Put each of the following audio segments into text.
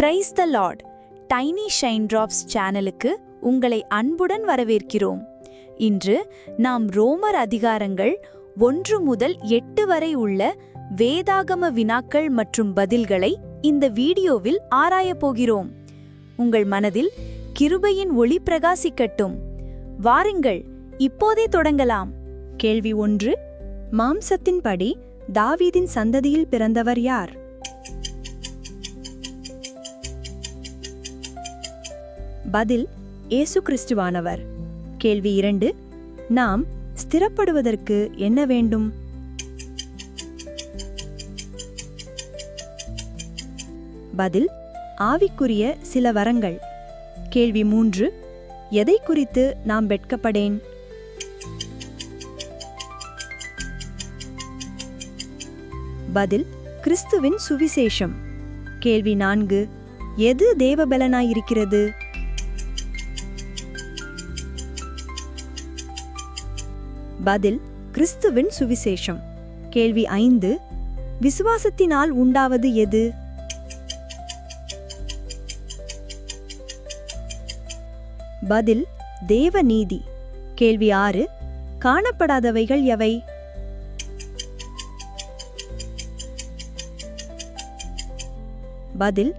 Praise the Lord tiny shine drops சேனலுக்கு உங்களை அன்புடன் வரவேற்கிறோம். இன்று நாம் ரோமர் அதிகாரங்கள் ஒன்று முதல் எட்டு வரை உள்ள வேதாகம வினாக்கள் மற்றும் பதில்களை இந்த வீடியோவில் ஆராயப் போகிறோம். உங்கள் மனதில் கிருபையின் ஒளி பிரகாசிக்கட்டும். வாருங்கள் இப்போதே தொடங்கலாம். கேள்வி ஒன்று மாம்சத்தின்படி தாவீதின் சந்ததியில் பிறந்தவர் யார்? பதில் இயேசு கிறிஸ்துவானவர். கேள்வி இரண்டு நாம் ஸ்திரப்படுவதற்கு என்ன வேண்டும்? பதில் ஆவிக்குரிய சில வரங்கள். கேள்வி மூன்று எதை குறித்து நாம் வெட்கப்படேன்? பதில் கிறிஸ்துவின் சுவிசேஷம். கேள்வி நான்கு எது தேவபலனாயிருக்கிறது? பதில் கிறிஸ்துவின் சுவிசேஷம். கேள்வி ஐந்து விசுவாசத்தினால் உண்டாவது எது? பதில் தேவ நீதி கேள்வி ஆறு காணப்படாதவைகள் எவை? பதில்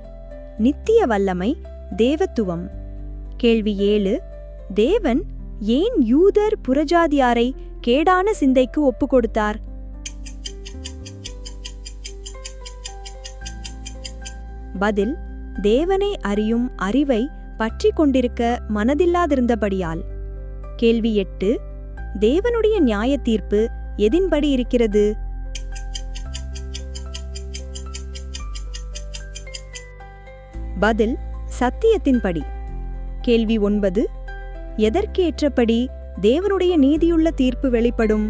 நித்திய வல்லமை தேவத்துவம். கேள்வி ஏழு தேவன் ஏன் யூதர் புறஜாதியாரை கேடான சிந்தைக்கு ஒப்புக்கொடுத்தார் பதில் தேவனை அறியும் அறிவை பற்றி கொண்டிருக்க மனதில்லாதிருந்தபடியால். கேள்வி எட்டு தேவனுடைய நியாய தீர்ப்பு எதின்படி இருக்கிறது? பதில் சத்தியத்தின்படி. கேள்வி ஒன்பது எதற்கேற்றபடி தேவனுடைய நீதியுள்ள தீர்ப்பு வெளிப்படும்.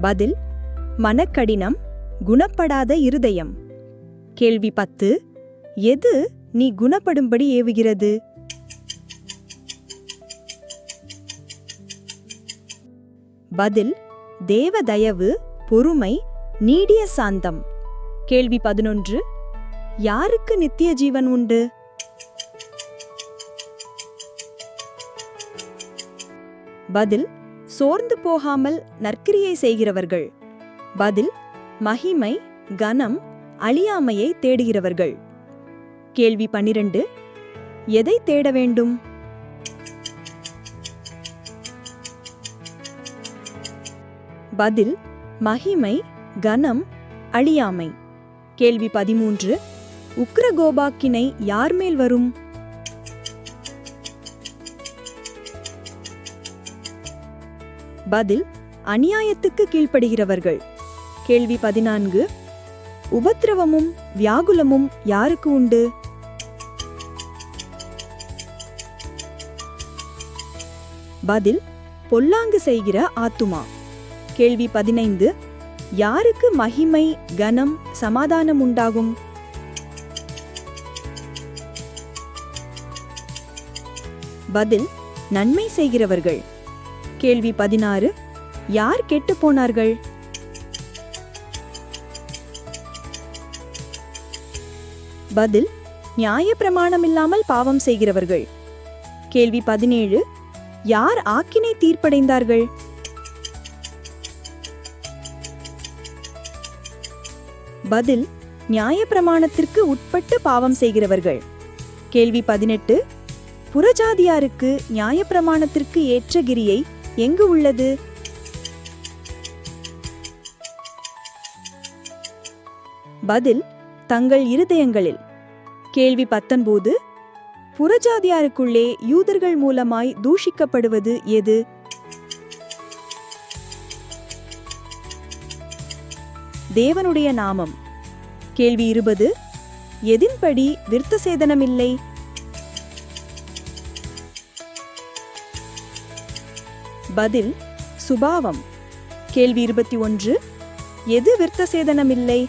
பதில் மனக்கடினம் குணப்படாத இருதயம். கேள்வி பத்து எது நீ குணப்படும்படி ஏவுகிறது? பதில் தேவ தயவு பொறுமை நீடிய சாந்தம். கேள்வி பதினொன்று யாருக்கு நித்திய ஜீவன் உண்டு? பதில் சோர்ந்து போகாமல் நற்கிரியை செய்கிறவர்கள். பதில் மகிமை கனம் அழியாமையை தேடுகிறவர்கள். கேள்வி பன்னிரண்டு எதை தேட வேண்டும்? பதில் மகிமை கனம் அழியாமை. கேள்வி பதிமூன்று உக்ரகோபாக்கினை யார் மேல் வரும்? பதில் அநியாயத்துக்கு கீழ்ப்படுகிறவர்கள். கேள்வி பதினான்கு உபத்திரவமும் வியாகுலமும் யாருக்கு உண்டு? பதில் பொல்லாங்கு செய்கிற ஆத்துமா. கேள்வி பதினைந்து யாருக்கு மகிமை கனம் சமாதானம் உண்டாகும்? பதில் நன்மை செய்கிறவர்கள். கேள்வி பதினாறு. யார் கெட்டுப் போனார்கள்? பதில் நியாயப்பிரமாணமில்லாமல் பாவம் செய்கிறவர்கள். கேள்வி பதினேழு யார் ஆக்கினை தீர்ப்படைந்தார்கள்? பதில் நியாயப்பிரமாணத்திற்கு உட்பட்டு பாவம் செய்கிறவர்கள். கேள்வி பதினெட்டு புறஜாதியாருக்கு நியாயப்பிரமாணத்திற்கு ஏற்ற கிரியை எங்கு உள்ளது? பதில் தங்கள் இருதயங்களில். கேள்வி பத்தொன்பது புறஜாதியாருக்குள்ளே யூதர்கள் மூலமாய் தூஷிக்கப்படுவது எது? தேவனுடைய நாமம். கேள்வி இருபது எதின்படி விருத்த சேதனமில்லை பதில் சுபாவம். கேள்வி இருபத்தி ஒன்று எது விருத்த சேதனமில்லை?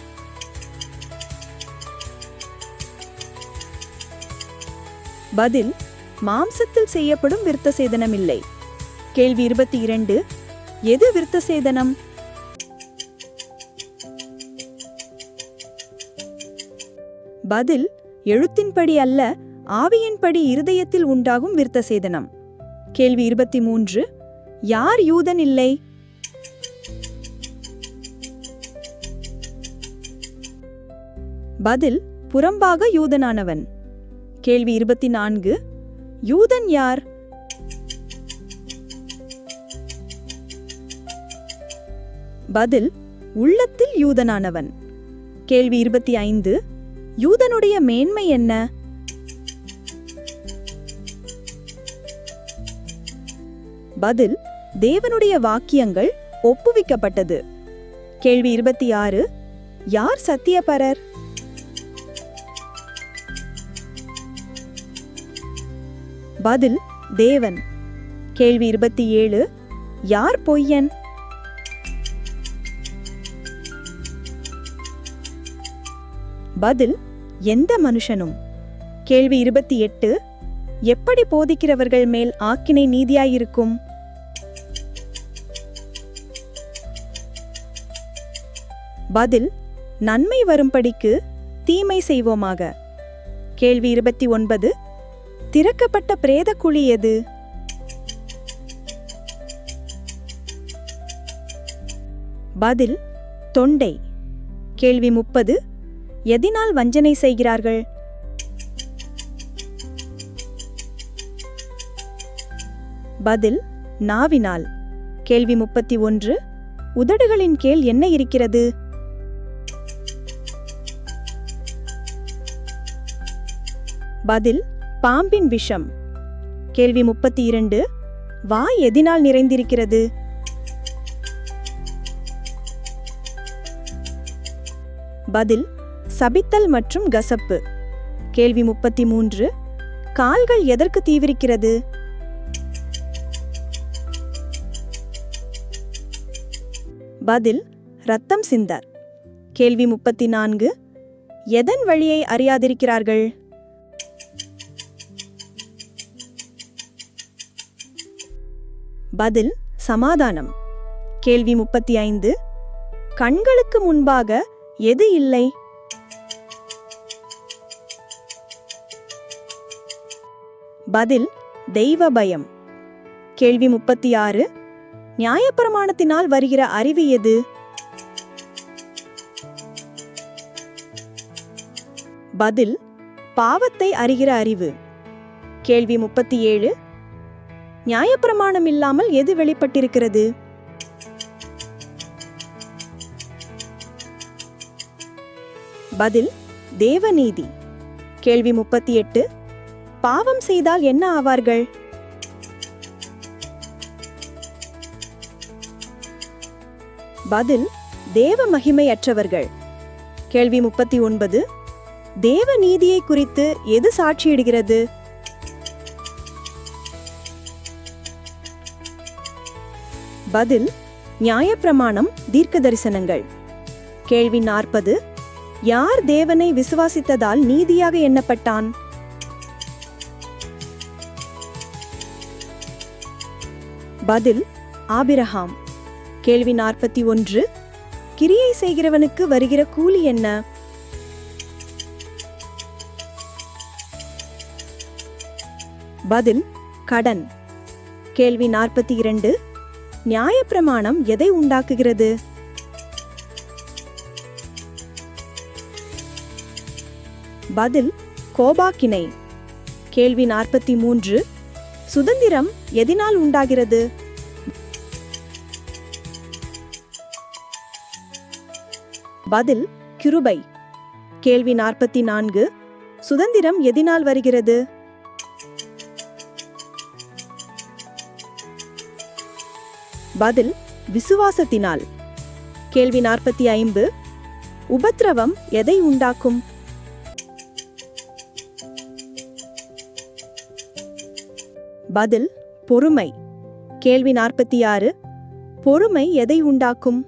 பதில் மாம்சத்தில் செய்யப்படும் விருத்த சேதனமில்லை. கேள்வி இருபத்தி இரண்டு எது விருத்த சேதனம்? பதில் எழுத்தின்படி அல்ல ஆவியின்படி இருதயத்தில் உண்டாகும் விருத்த சேதனம். கேள்வி இருபத்தி மூன்று யார் யூதன் இல்லை? பதில் புறம்பாக யூதனானவன். கேள்வி இருபத்தி நான்கு யூதன் யார்? பதில் உள்ளத்தில் யூதனானவன். கேள்வி இருபத்தி ஐந்து யூதனுடைய மேன்மை என்ன? பதில் தேவனுடைய வாக்கியங்கள் ஒப்புவிக்கப்பட்டது. கேள்வி இருபத்தி ஆறு. யார் சத்தியபரர்? பதில் தேவன். கேள்வி இருபத்தி ஏழு. யார் பொய்யன்? பதில் எந்த மனுஷனும். கேள்வி இருபத்தி எட்டு. எப்படி போதிக்கிறவர்கள் மேல் ஆக்கினை நீதியாயிருக்கும்? பதில் நன்மை வரும்படிக்கு தீமை செய்வோமாக. கேள்வி இருபத்தி ஒன்பது திறக்கப்பட்ட பிரேத குழி எது? பதில் தொண்டை. கேள்வி முப்பது எதினால் வஞ்சனை செய்கிறார்கள்? பதில் நாவினால். கேள்வி முப்பத்தி ஒன்று உதடுகளின் கீழ் என்ன இருக்கிறது? பதில் பாம்பின் விஷம். கேள்வி முப்பத்தி இரண்டு வாய் எதினால் நிறைந்திருக்கிறது? பதில் சபித்தல் மற்றும் கசப்பு. கேள்வி முப்பத்தி மூன்று கால்கள் எதற்கு தீவிரிக்கிறது? பதில் ரத்தம் சிந்தர். கேள்வி முப்பத்தி நான்கு எதன் வழியை அறியாதிருக்கிறார்கள்? பதில் சமாதானம். கேள்வி முப்பத்தி ஐந்து. கண்களுக்கு முன்பாக எது இல்லை? பதில் தெய்வ பயம். கேள்வி முப்பத்தி ஆறு. நியாயப்பிரமாணத்தினால் வருகிற அறிவு எது? பதில் பாவத்தை அறிகிற அறிவு. கேள்வி முப்பத்தி ஏழு. நியாயப்பிரமாணம் இல்லாமல் எது வெளிப்பட்டிருக்கிறது? பதில் தேவநீதி. கேள்வி முப்பத்தி எட்டு பாவம் செய்தால் என்ன ஆவார்கள்? பதில் தேவ மகிமையற்றவர்கள். கேள்வி முப்பத்தி ஒன்பது தேவ நீதியை குறித்து எது சாட்சியிடுகிறது? பதில் நியாயப்பிரமாணம் தீர்க்க தரிசனங்கள் கேள்வி நாற்பது யார் தேவனை விசுவாசித்ததால் நீதியாக எண்ணப்பட்டான்? பதில் ஆபிரஹாம் கேள்வி நாற்பத்தி ஒன்று கிரியை செய்கிறவனுக்கு வருகிற கூலி என்ன? பதில் கடன். கேள்வி நாற்பத்தி இரண்டு நியாயப்பிரமாணம் எதை உண்டாக்குகிறது? பதில் கோபாக்கினை. கேள்வி நாற்பத்தி மூன்று சுதந்திரம் எதினால் உண்டாகிறது? பதில் கிருபை. கேள்வி நாற்பத்தி நான்கு சுதந்திரம் எதினால் வருகிறது? பதில் விசுவாசத்தினால். கேள்வி நாற்பத்தி ஐந்து உபத்திரவம் எதை உண்டாக்கும்? பதில் பொறுமை. கேள்வி நாற்பத்தி ஆறு பொறுமை எதை உண்டாக்கும்?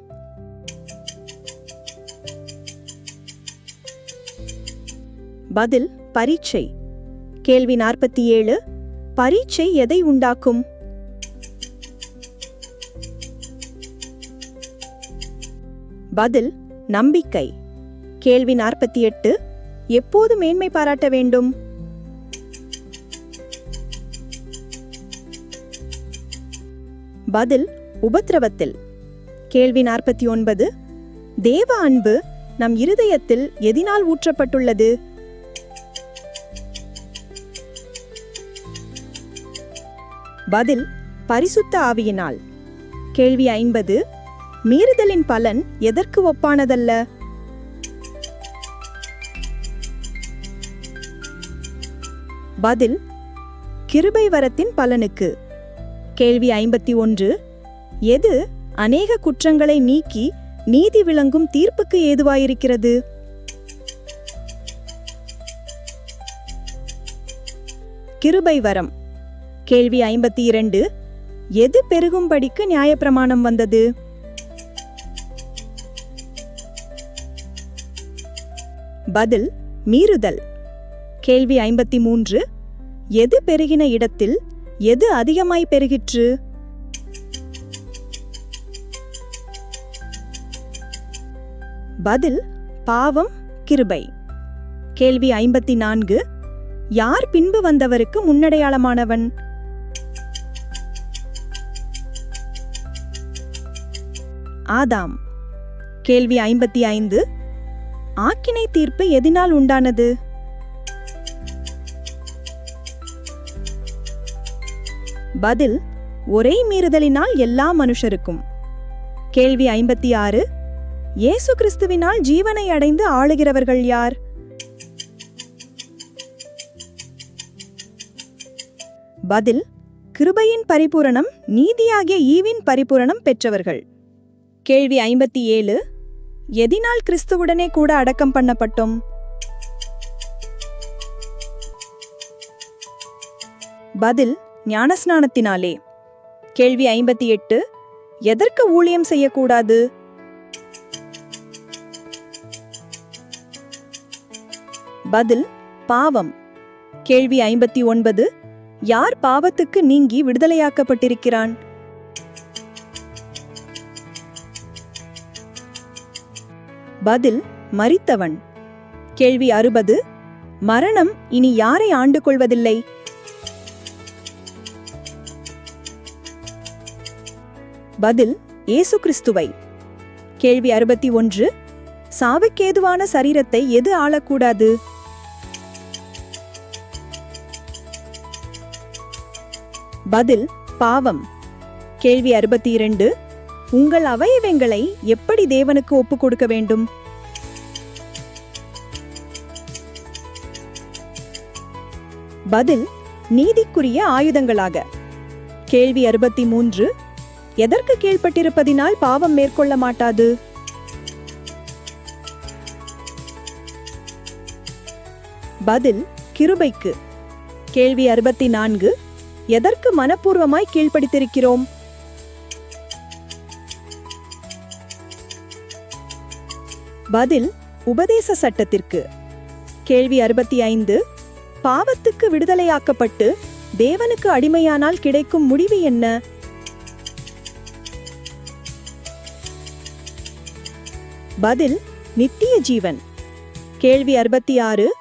பதில் பரீட்சை. கேள்வி நாற்பத்தி ஏழு பரீட்சை எதை உண்டாக்கும்? பதில் நம்பிக்கை. கேள்வி நாற்பத்தி எட்டு எப்போது மேன்மை பாராட்ட வேண்டும்? பதில் உபத்திரவத்தில். கேள்வி நாற்பத்தி ஒன்பது தேவ அன்பு நம் இருதயத்தில் எதினால் ஊற்றப்பட்டுள்ளது? பதில் பரிசுத்த ஆவியினால். கேள்வி ஐம்பது மீறுதலின் பலன் எதற்கு ஒப்பானதல்ல? பதில் கிருபை வரத்தின் பலனுக்கு. கேள்வி ஐம்பத்தி ஒன்று எது அநேக குற்றங்களை நீக்கி நீதி விளங்கும் தீர்ப்புக்கு ஏதுவாயிருக்கிறது? கிருபை வரம். கேள்வி ஐம்பத்தி இரண்டு எது பெருகும்படிக்கு நியாயப்பிரமாணம் வந்தது? பதில் மீறுதல். கேள்வி ஐம்பத்தி மூன்று எது பெருகின இடத்தில் எது அதிகமாய் பெருகிற்று? பதில் பாவம் கிருபை. கேள்வி ஐம்பத்தி நான்கு யார் பின்பு வந்தவருக்கு முன்னடையாளமானவன்? ஆதாம். கேள்வி ஐம்பத்தி ஐந்து ஆக்கினை தீர்ப்பு எதினால் உண்டானது? பதில் ஒரே மீறுதலினால் எல்லா மனுஷருக்கும். கேள்வி ஐம்பத்தி ஆறு இயேசு கிறிஸ்துவினால் ஜீவனை அடைந்து ஆளுகிறவர்கள் யார்? பதில் கிருபையின் பரிபூரணம் நீதியாகிய ஈவின் பரிபூரணம் பெற்றவர்கள். கேள்வி ஐம்பத்தி ஏழு எதினால் கிறிஸ்துவுடனே கூட அடக்கம் பண்ணப்பட்டோம்? பதில் ஞானஸ்நானத்தினாலே. கேள்வி ஐம்பத்தி எட்டு எதற்கு ஊழியம் செய்யக்கூடாது? பதில் பாவம். கேள்வி ஐம்பத்தி ஒன்பது யார் பாவத்துக்கு நீங்கி விடுதலையாக்கப்பட்டிருக்கிறான்? பதில் மரித்தவன் கேள்வி அறுபது மரணம் இனி யாரை ஆண்டு கொள்வதில்லை? பதில் ஏசு கிறிஸ்துவை. கேள்வி அறுபத்தி ஒன்று சாவுக்கேதுவான சரீரத்தை எது ஆளக்கூடாது? பதில் பாவம். கேள்வி அறுபத்தி இரண்டு உங்கள் அவயவங்களை எப்படி தேவனுக்கு ஒப்புக் கொடுக்க வேண்டும்? பதில் நீதிக்குரிய ஆயுதங்களாக. கேள்வி அறுபத்தி மூன்று எதற்கு கீழ்ப்பட்டிருப்பதினால் பாவம் மேற்கொள்ள மாட்டாது? பதில் கிருபைக்கு. கேள்வி அறுபத்தி நான்கு எதற்கு மனப்பூர்வமாய் கீழ்ப்படித்திருக்கிறோம்? பதில் உபதேச சட்டத்திற்கு. கேள்வி அறுபத்தி ஐந்து. பாவத்துக்கு விடுதலையாக்கப்பட்டு தேவனுக்கு அடிமையானால் கிடைக்கும் முடிவு என்ன? பதில் நித்திய ஜீவன். கேள்வி அறுபத்தி ஆறு.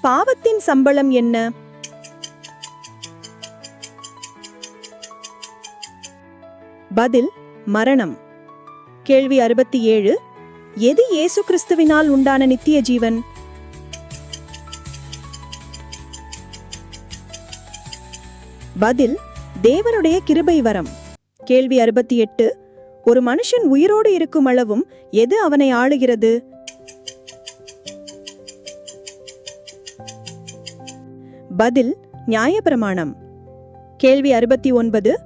பாவத்தின் சம்பளம் என்ன? பதில் மரணம். கேள்வி அறுபத்தி ஏழு. எது இயேசு கிறிஸ்துவினால் உண்டான நித்திய ஜீவன்? பதில் தேவனுடைய கிருபை வரம். கேள்வி அறுபத்தி எட்டு ஒரு மனுஷன் உயிரோடு இருக்கும் அளவும் எது அவனை ஆளுகிறது? பதில் நியாயப்பிரமாணம். கேள்வி அறுபத்தி ஒன்பது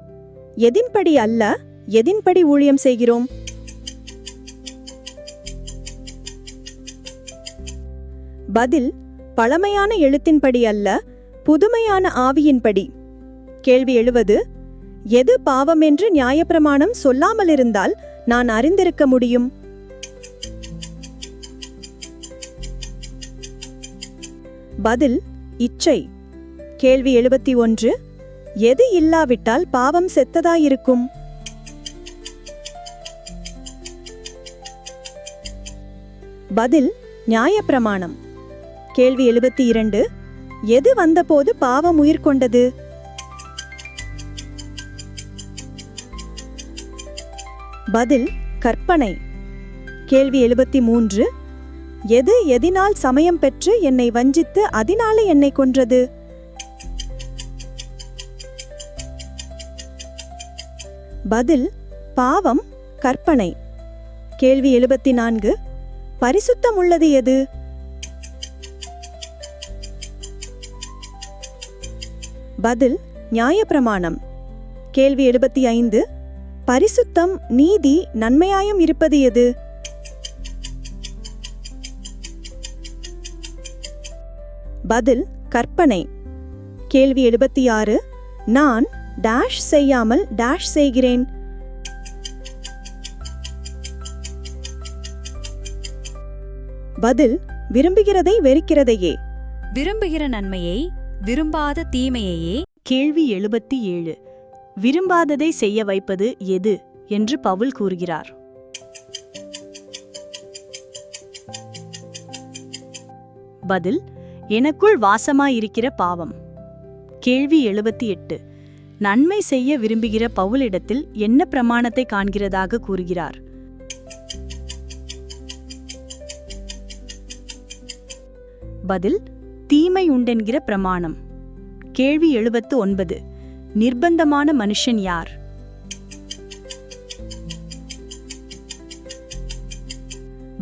எதின்படி அல்ல எதின்படி ஊழியம் செய்கிறோம்? பதில் பழமையான எழுத்தின்படி அல்ல புதுமையான ஆவியின்படி. கேள்வி எழுவது எது பாவம் என்று நியாயப்பிரமாணம் சொல்லாமலிருந்தால் நான் அறிந்திருக்க முடியும்? பதில் இச்சை. கேள்வி எழுபத்தி ஒன்று எது இல்லாவிட்டால் பாவம் செத்ததாயிருக்கும்? பதில் நியாயப்பிரமாணம். கேள்வி எழுபத்தி இரண்டு. எது வந்தபோது பாவம் உயிர் கொண்டது? பதில் கற்பனை. கேள்வி எழுபத்தி மூன்று. எது எதினால் சமயம் பெற்று என்னை வஞ்சித்து அதனாலே என்னை கொன்றது? பதில் பாவம் கற்பனை. கேள்வி எழுபத்தி நான்கு. பரிசுத்தம் உள்ளது எது? பதில் நியாயப்பிரமாணம். கேள்வி எழுபத்தி ஐந்து. பரிசுத்தம் நீதி நன்மையாயும் இருப்பது எது? பதில் கற்பனை. கேள்வி எழுபத்தி ஆறு. நான் டேஷ் செய்யாமல் டேஷ் செய்கிறேன். பதில் விரும்புகிறதை வெறுக்கிறதையே. விரும்புகிற நன்மையை விரும்பாத தீமையையே கேள்வி எழுபத்தி ஏழு. விரும்பாததை செய்ய வைப்பது எது? என்று பவுல் கூறுகிறார். பதில் எனக்குள் வாசமாயிருக்கிற பாவம். கேள்வி எழுபத்தி எட்டு. நன்மை செய்ய விரும்புகிற பவுலிடத்தில் என்ன பிரமாணத்தை காண்கிறதாக கூறுகிறார்? பதில் தீமை உண்டென்கிற பிரமாணம். கேள்வி எழுபத்து ஒன்பது நிர்பந்தமான மனுஷன் யார்?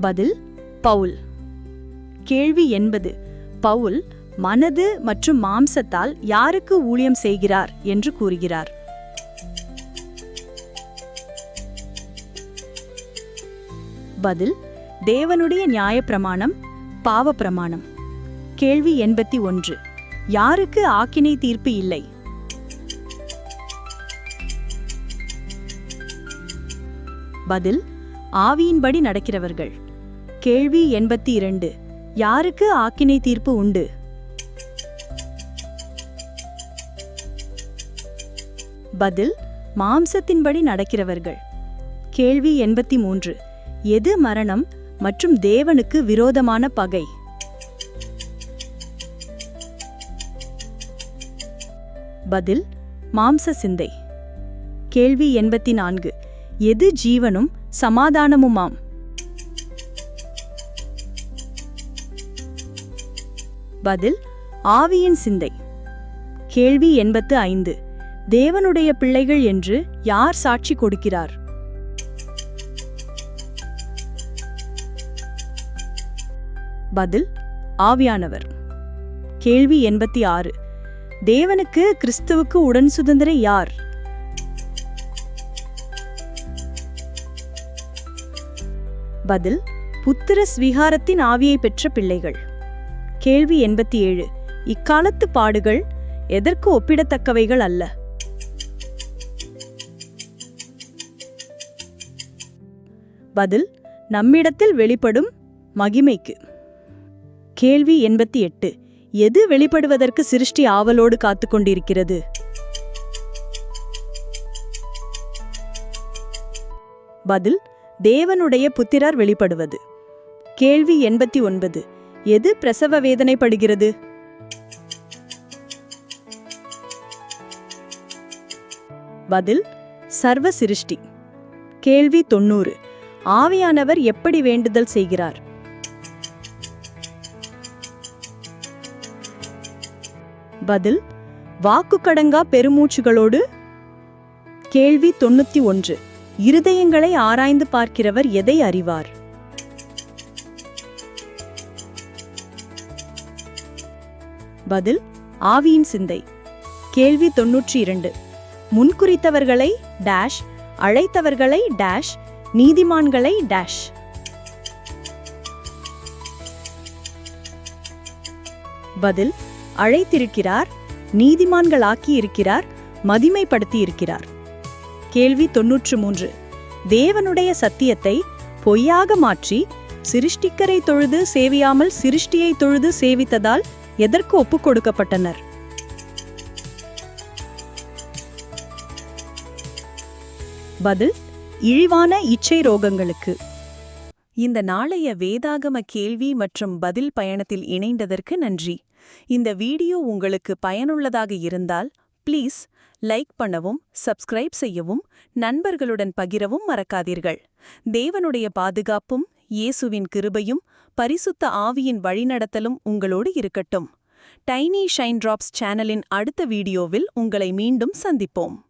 பதில் பவுல். கேள்வி எண்பது. பவுல் மனது மற்றும் மாம்சத்தால் யாருக்கு ஊழியம் செய்கிறார் என்று கூறுகிறார். பதில் தேவனுடைய நியாயப்பிரமாணம் பாவப்பிரமாணம். கேள்வி எண்பத்தி ஒன்று. யாருக்கு ஆக்கினை தீர்ப்பு இல்லை? பதில் ஆவியின்படி நடக்கிறவர்கள். கேள்வி எண்பத்தி இரண்டு. யாருக்கு ஆக்கினை தீர்ப்பு உண்டு? பதில் மாம்சத்தின்படி நடக்கிறவர்கள். கேள்வி எண்பத்தி மூன்று. எது மரணம் மற்றும் தேவனுக்கு விரோதமான பகை? பதில் மாம்ச சிந்தை. கேள்வி எண்பத்தி நான்கு எது ஜீவனும் சமாதானமுமாம்? பதில் ஆவியின் சிந்தை. கேள்வி எண்பத்து ஐந்து. தேவனுடைய பிள்ளைகள் என்று யார் சாட்சி கொடுக்கிறார்? பதில் ஆவியானவர். கேள்வி எண்பத்தி ஆறு. தேவனுக்கு கிறிஸ்துவுக்கு உடன் சுதந்திர யார்? பதில் புத்திர ஸ்வீகாரத்தின் ஆவியை பெற்ற பிள்ளைகள். கேள்வி எண்பத்தி ஏழு. இக்காலத்து பாடுகள் எதற்கு ஒப்பிடத்தக்கவைகள் அல்ல? பதில் நம்மிடத்தில் வெளிப்படும் மகிமைக்கு. கேள்வி எண்பத்தி எட்டு. எது வெளிப்படுவதற்கு சிருஷ்டி ஆவலோடு காத்து கொண்டிருக்கிறது? பதில் தேவனுடைய புத்திரார் வெளிப்படுவது. கேள்வி எண்பத்தி ஒன்பது. எது பிரசவ வேதனைப்படுகிறது? பதில் சர்வ சிருஷ்டி. கேள்வி தொண்ணூறு. ஆவியானவர் எப்படி வேண்டுதல் செய்கிறார்? பதில் வாக்குக்கடங்கா பெருமூச்சுகளோடு. கேள்வி தொண்ணூத்தி ஒன்று. இருதயங்களை ஆராய்ந்து பார்க்கிறவர் எதை அறிவார்? பதில் ஆவியின் சிந்தை. கேள்வி தொன்னூற்றி இரண்டு. முன்குறித்தவர்களை டேஷ் அழைத்தவர்களை டேஷ் நீதிமான்களை டேஷ். பதில் அழைத்திருக்கிறார் நீதிமான்களாக்கி இருக்கிறார் மதிமைப்படுத்தி இருக்கிறார் கேள்வி தொன்னூற்று மூன்று தேவனுடைய சத்தியத்தை பொய்யாக மாற்றி சிருஷ்டிக்கரை தொழுது சேவியாமல் சிருஷ்டியை தொழுது சேவித்ததால் எதற்கு ஒப்புக் கொடுக்கப்பட்டனர்? பதில் இழிவான இச்சை ரோகங்களுக்கு. இந்த நாளைய வேதாகம கேள்வி மற்றும் பதில் பயணத்தில் இணைந்ததற்கு நன்றி. இந்த வீடியோ உங்களுக்கு பயனுள்ளதாக இருந்தால் ப்ளீஸ் லைக் பண்ணவும் சப்ஸ்கிரைப் செய்யவும் நண்பர்களுடன் பகிரவும் மறக்காதீர்கள். தேவனுடைய பாதுகாப்பும் இயேசுவின் கிருபையும் பரிசுத்த ஆவியின் வழிநடத்தலும் உங்களோடு இருக்கட்டும். டைனி ஷைன் டிராப்ஸ் சேனலின் அடுத்த வீடியோவில் உங்களை மீண்டும் சந்திப்போம்.